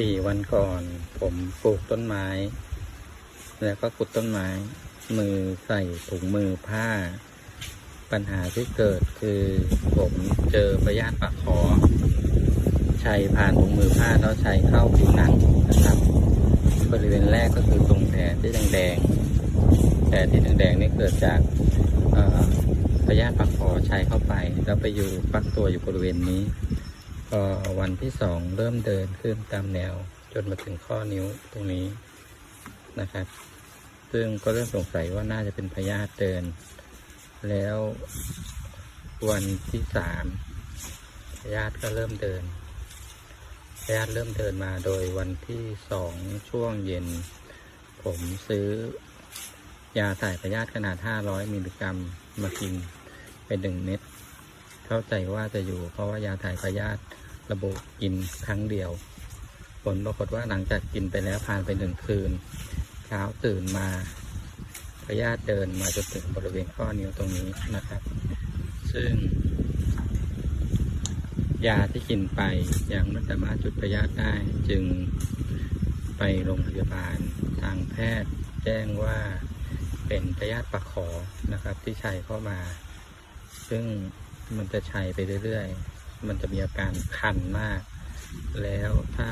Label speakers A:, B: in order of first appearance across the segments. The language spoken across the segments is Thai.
A: สี่วันก่อน ผมปลูกต้นไม้ แล้วก็ขุดต้นไม้ มือใส่ถุงมือผ้า ปัญหาที่เกิดคือผมเจอพยาธิปากคอชัยผ่านถุงมือผ้าแล้วชัยเข้าผิวหนังนะครับ บริเวณแรกก็คือตรงแผลที่แดงๆแผลที่แดงๆนี่เกิดจากพยาธิปากคอชัยเข้าไป แล้วไปอยู่ฟักตัวอยู่บริเวณนี้ พอวันที่สองเริ่มเดินขึ้นตามแนว จนมาถึงข้อนิ้วตรงนี้นะครับ ซึ่งก็เริ่มสงสัยว่าน่าจะเป็นพยาธิเดิน แล้ววันที่สามพยาธิก็เริ่มเดินพยาธิเริ่มเดินมาโดยวันที่สองช่วงเย็น ผมซื้อยาถ่ายพยาธิขนาด 500 มิลลิกรัมมากินเป็นหนึ่งเม็ด เข้าใจว่าจะอยู่เพราะว่ายาถ่ายพยาธิระบุกินครั้งเดียว ผลปรากฏว่าหลังจากกินไปแล้วผ่านไปหนึ่งคืน เช้าตื่นมาพยาธิเดินมาจนถึงบริเวณข้อนิ้วตรงนี้นะครับ ซึ่ง ยาที่กินไปยังไม่สามารถจุดพยาธิได้จึงไปโรงพยาบาลทางแพทย์แจ้งว่าเป็นพยาธิปากขอนะครับที่ชัยเข้ามา ซึ่ง มันจะชัยไปเรื่อยๆ มันจะมีอาการคันมาก แล้วถ้า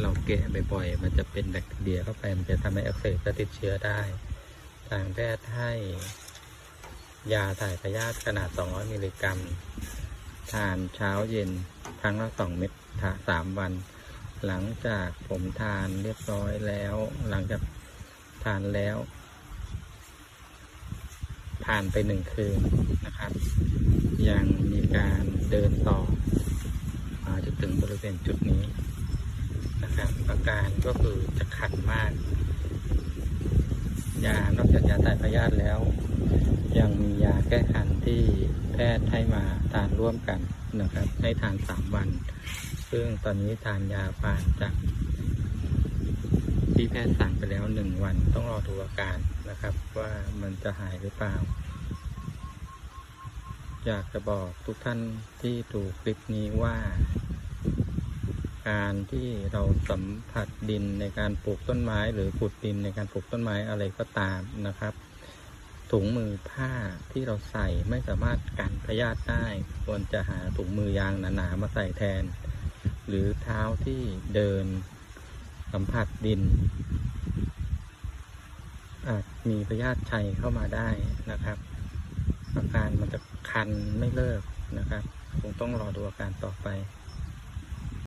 A: เราแกะบ่อยๆ มันจะเป็นแบคทีเรียเข้าไป มันจะทำให้อักเสบและติดเชื้อได้ ทางแพทย์ให้ ยาถ่ายพยาธิขนาด 200 มิลลิกรัม ทานเช้าเย็นครั้งละสองเม็ดทาสามวัน หลังจากผมทานเรียบร้อยแล้ว หลังจากทานแล้วผ่านไปหนึ่งคืนนะครับ ยังมีการเดินต่อมาจนถึงบริเวณจุดนี้นะครับอาการก็คือจะขันมาก ยานอกจากยาถ่ายพยาธิแล้ว ยังมียาแก้คันที่แพทย์ให้มาทานร่วมกันนะครับ ให้ทานสามวัน ซึ่งตอนนี้ทานยาผ่านจากที่แพทย์สั่งไปแล้วหนึ่งวันต้องรอดูอาการนะครับ ว่ามันจะหายหรือเปล่า อยากจะบอกทุกท่านที่ดูคลิปนี้ว่า การที่เราสัมผัสดินในการปลูกต้นไม้ หรือขุดดินในการปลูกต้นไม้อะไรก็ตามนะครับ ถุงมือผ้าที่เราใส่ไม่สามารถกันพยาธิได้ควรจะหาถุงมือยางหนาๆมาใส่แทน หรือเท้าที่เดินสัมผัสดิน อาจมีพยาธิชัยเข้ามาได้นะครับ อาการมันจะคันไม่เลิกนะครับ คงต้องรอดูอาการต่อไป